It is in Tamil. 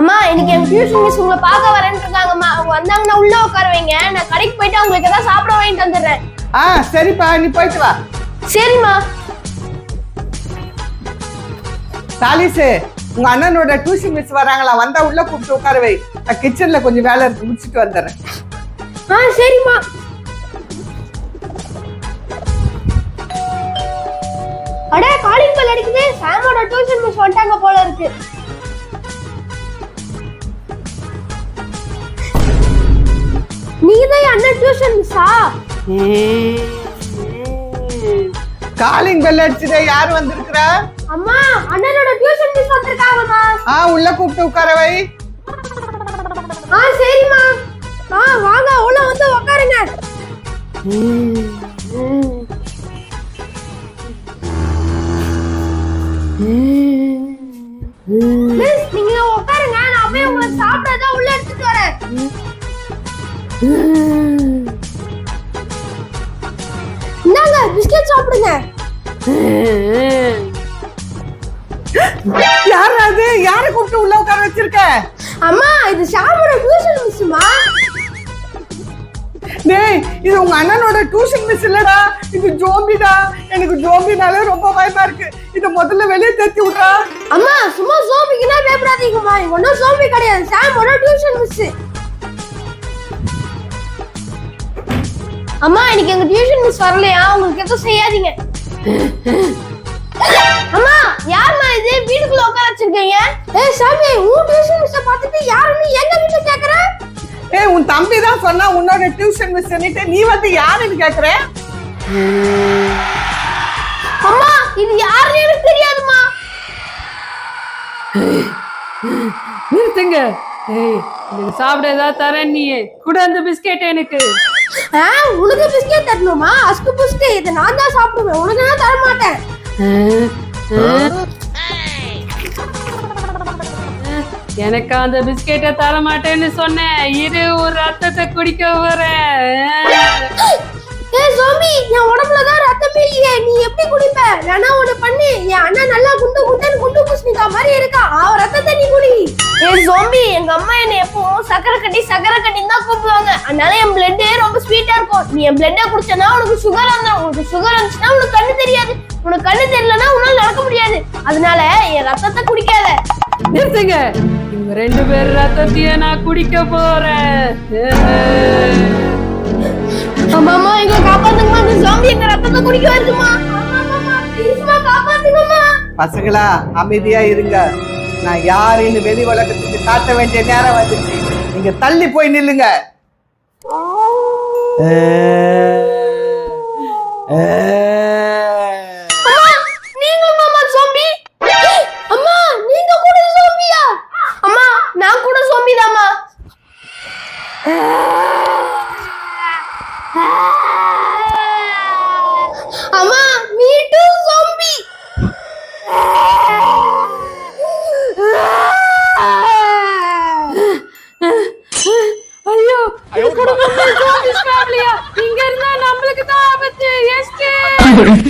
அம்மா இன்னைக்கு எங்க டியூஷன் மிஸ் உங்களை பார்க்க வரேன்னு இருக்காங்கம்மா. அவங்க வந்தாங்கன்னா உள்ள உட்கார வைங்க நான் கடைக்கு போயிட்டு அவங்களுக்கு ஏதாவது சாப்பிட வாங்கிட்டு வந்துடுறேன். ஆ சரிப்பா நீ போயிட்டு வா. சரிம்மா. சாலிசு உங்க அண்ணனோட டியூஷன் மிஸ் வராங்களா? வந்தா உள்ள கூப்பிட்டு உட்கார வை நான் கிச்சன்ல கொஞ்சம் வேலை இருக்கு முடிச்சிட்டு வந்துடுறேன். ஆ சரிம்மா. அட காலிங் பெல் அடிக்குது. சாமோட டியூஷன் மிஸ் வந்துட்டாங்க போல இருக்கு. அண்ணன் டியூஷன் மிஸ்ஸா? காலிங் பெல் அடிச்சுதே யார் வந்திருக்கிறா? அம்மா அண்ணனோட டியூஷன் மிஸ் வந்திருக்காங்கம்மா ஆ உள்ள கூப்பிட்டு உட்கார வை. ஆ சரிம்மா. ஆ வாங்க உள்ள வந்து உட்காருங்க மிஸ் நீங்க உட்காருங்க நான் போய் உங்களுக்கு சாப்பிட்டதா உள்ள எடுத்துட்டு வரேன். இந்தாங்க பிஸ்கட் சாப்பிடுங்க. யார் அது? யாரை கூப்பிட்டு உள்ள உட்கார வச்சிருக்க? அம்மா இது ஷாமோட டியூஷன் மிஸ்மா டேய் இது உங்க அண்ணனோட டியூஷன் மிஸ் இல்லடா. இது ஜோம்பிடா. எனக்கு ஜோம்பினாலே ரொம்ப பயமா இருக்கு. இத முதல்ல வெளியே தட்டி விட்றா. அம்மா சும்மா சோம்பிக்குனா பயப்படாதீங்கம்மா இவன் சோம்பி கிடையாது. சாமோட டியூஷன் மிஸ் அம்மா இன்னைக்கு எங்க டியூஷன் மிஸ் வரலையா? உங்களுக்கு எதுவும் செய்யாதீங்க. அம்மா யாரும்மா இது? வீட்டுக்குள்ள உட்கார வச்சிருக்கீங்க? ஏய் சாமி உன் டியூஷன் மிஸ் பார்த்துட்டு யாருன்னு எங்க வீட்டுல கேக்குற? ஏய் உன் தம்பி தான் சொன்னா உன்னோட டியூஷன் மிஸ் நீ வந்து யாருன்னு கேக்குற? அம்மா இது யாருன்னு எனக்கு தெரியாதும்மா. நிறுத்துங்க. ஏய் சாப்பிட ஏதாவது தரேன் நீ கூட அந்த பிஸ்கெட் எனக்கு. உனக்கு பிஸ்கெட் தரணுமா? அஸ்கு புஸ்கு. இதை நான் தான் சாப்பிடுவேன். உனக்கு நான் தர மாட்டேன். எனக்கு அந்த பிஸ்கெட்டை தர மாட்டேன்னு சொன்னேன் இரு ஒரு ரத்தத்தை குடிக்க போறேன். ஏய் ஜோம்பி என் உடம்புல தான் ரத்தமே இல்லையே நீ எப்படி குடிப்ப? வேணா ஒண்ணு பண்ணு. என் அண்ணன் நல்லா மாதிரி இருக்கான் அவன் ரத்தத்தை நீ குடி. ஏய் ஜோம்பி எங்க அம்மா என்ன எப்பவும் சக்கரை கட்டி சக்கரை கட்டி தான் கூப்பிடுவாங்க. அதனால என் பிளட் ரொம்ப ஸ்வீட்டா இருக்கும். நீ என் பிளட்டை குடிச்சனா உனக்கு சுகர் வந்துடும் உனக்கு சுகர் வந்துச்சுன்னா உனக்கு கண்ணு தெரியாது. உனக்கு கண்ணு தெரியலன்னா உன்னால நடக்க முடியாது. அதனால என் ரத்தத்தை குடிக்காத. நிறுத்துங்க. இவங்க ரெண்டு பேர் ரத்தத்தையும் நான் குடிக்க போறேன். அம்மாமா எங்க காப்பாத்துங்கம்மா. இந்த ஜோம்பி எங்க ரத்தத்தை குடிக்க வருதுமா அம்மா பசங்களா அமைதியா இருங்க. நான் யாருன்னு வெளி உலகத்துக்கு காட்ட வேண்டிய நேரம் வந்துச்சு. நீங்க தள்ளி போய் நில்லுங்க. அம்மா sorry.